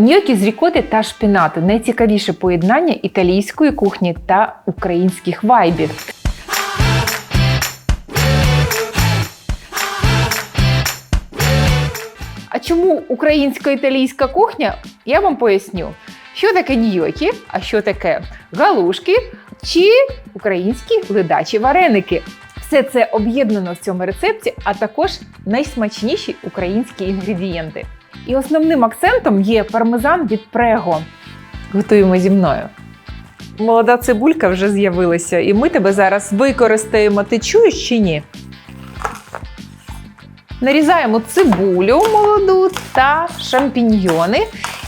Ньокі з рікоти та шпінату найцікавіше поєднання італійської кухні та українських вайбів. А чому українсько-італійська кухня? Я вам поясню, що таке ньокі, а що таке галушки чи українські ледачі вареники. Все це об'єднано в цьому рецепті, а також найсмачніші українські інгредієнти. І основним акцентом є пармезан від прего. Готуємо зі мною. Молода цибулька вже з'явилася, і ми тебе зараз використаємо. Ти чуєш чи ні? Нарізаємо цибулю молоду та шампіньйони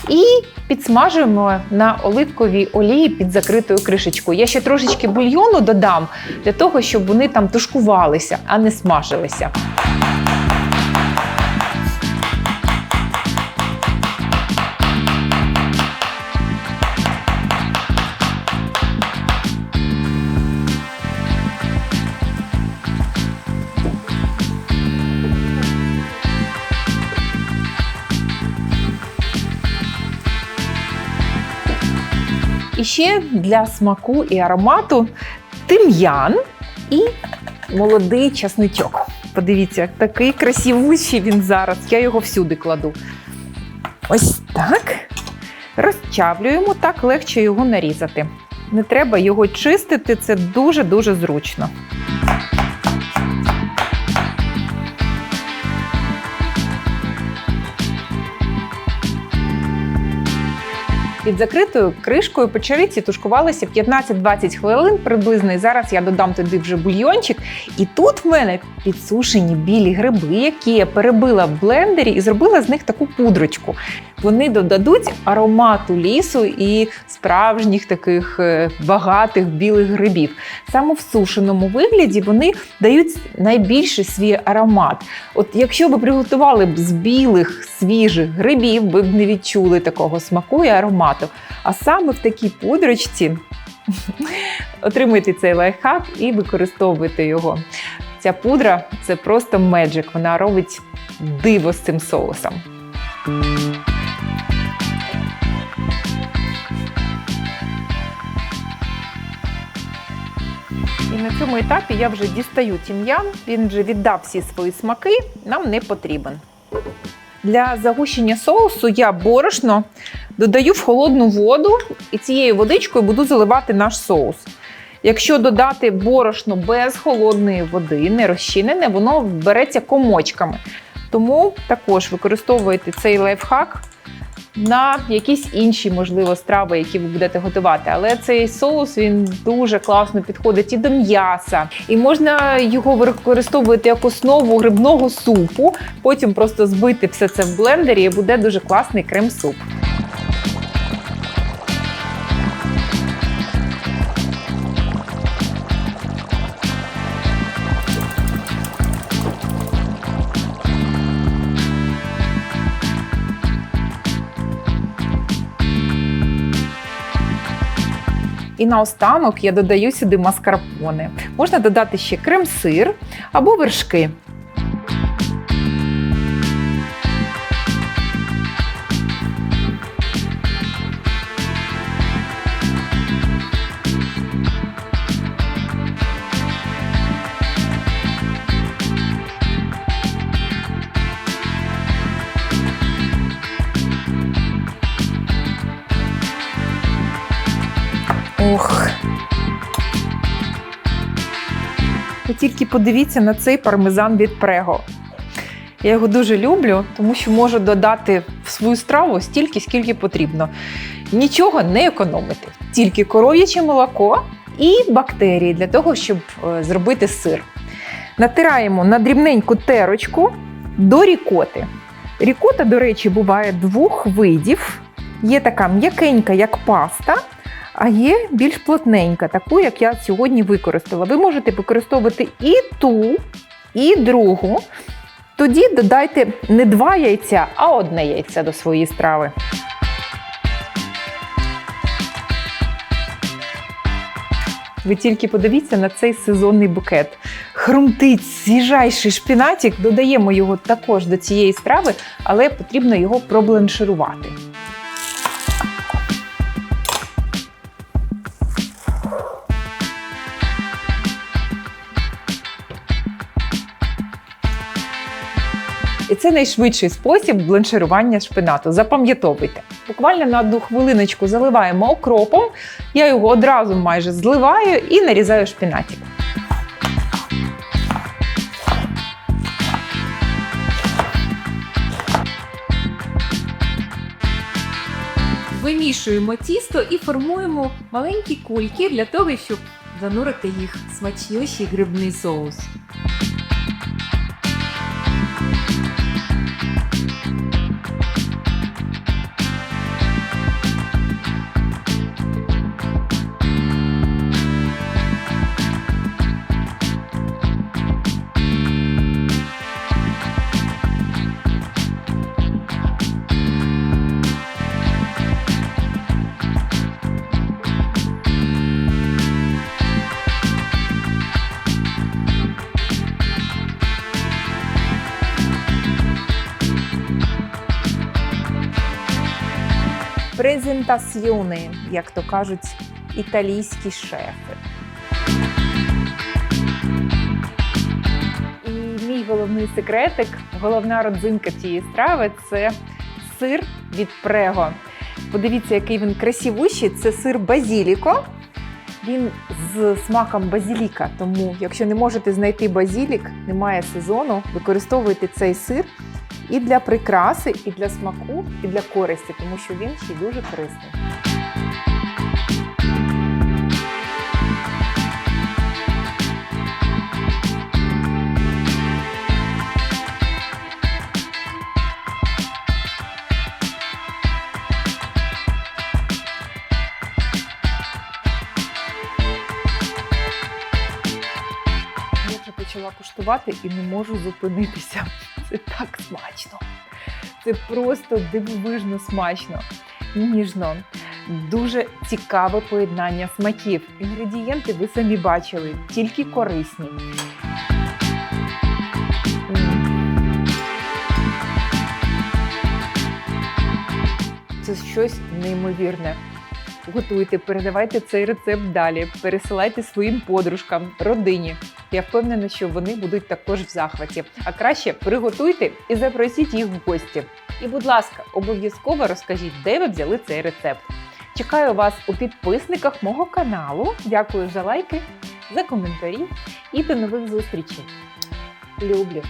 і підсмажуємо на оливковій олії під закритою кришечкою. Я ще трошечки бульйону додам для того, щоб вони там тушкувалися, а не смажилися. І ще для смаку і аромату тим'ян і молодий часничок. Подивіться, такий красивущий він зараз. Я його всюди кладу. Ось так. Розчавлюємо, так легше його нарізати. Не треба його чистити, це дуже-дуже зручно. Під закритою кришкою печериці тушкувалися 15-20 хвилин приблизно. І зараз я додам туди вже бульйончик. І тут в мене підсушені білі гриби, які я перебила в блендері і зробила з них таку пудрочку. Вони додадуть аромату лісу і справжніх таких е, багатих білих грибів. Саме в сушеному вигляді вони дають найбільший свій аромат. От якщо ви приготували б з білих свіжих грибів, ви б не відчули такого смаку і аромату. А саме в такій пудрочці отримуйте цей лайфхак і використовуйте його. Ця пудра це просто меджик. Вона робить диво з цим соусом. І на цьому етапі я вже дістаю тім'ян, він вже віддав всі свої смаки, нам не потрібен. Для загущення соусу я борошно додаю в холодну воду і цією водичкою буду заливати наш соус. Якщо додати борошно без холодної води, не розчинене, воно береться комочками. Тому також використовуйте цей лайфхак на якісь інші, можливо, страви, які ви будете готувати. Але цей соус він дуже класно підходить і до м'яса, і можна його використовувати як основу грибного супу. Потім просто збити все це в блендері, і буде дуже класний крем-суп. І наостанок я додаю сюди маскарпоне. Можна додати ще крем-сир або вершки. Ви тільки подивіться на цей пармезан від Прего. Я його дуже люблю, тому що можу додати в свою страву стільки, скільки потрібно. Нічого не економити. Тільки коров'яче молоко і бактерії для того, щоб е, зробити сир. Натираємо на дрібненьку терочку до рікоти. Рікота, до речі, буває двох видів. Є така м'якенька, як паста, а є більш плотненька, таку, як я сьогодні використала. Ви можете використовувати і ту, і другу. Тоді додайте не два яйця, а одне яйце до своєї страви. Ви тільки подивіться на цей сезонний букет. Хрумтить свіжайший шпінатик, додаємо його також до цієї страви, але потрібно його пробланширувати. Це найшвидший спосіб бланширування шпинату. Запам'ятовуйте. Буквально на одну хвилиночку заливаємо окропом. Я його одразу майже зливаю і нарізаю шпинатик. Вимішуємо тісто і формуємо маленькі кульки для того, щоб занурити їх в смачнющий грибний соус. Bye. Презентаціони, як то кажуть, італійські шефи. І мій головний секретик, головна родзинка цієї страви це сир від прего. Подивіться, який він красивущий. Це сир базіліко. Він з смаком базіліка. Тому, якщо не можете знайти базілік, немає сезону, використовуйте цей сир і для прикраси, і для смаку, і для користі, тому що він ще дуже корисний. Почала куштувати і не можу зупинитися. Це так смачно. Це просто дивовижно смачно, ніжно. Дуже цікаве поєднання смаків. Інгредієнти ви самі бачили, тільки корисні. Це щось неймовірне. Готуйте, передавайте цей рецепт далі, пересилайте своїм подружкам, родині. Я впевнена, що вони будуть також в захваті. А краще приготуйте і запросіть їх в гості. І, будь ласка, обов'язково розкажіть, де ви взяли цей рецепт. Чекаю вас у підписниках мого каналу. Дякую за лайки, за коментарі і до нових зустрічей. Люблю!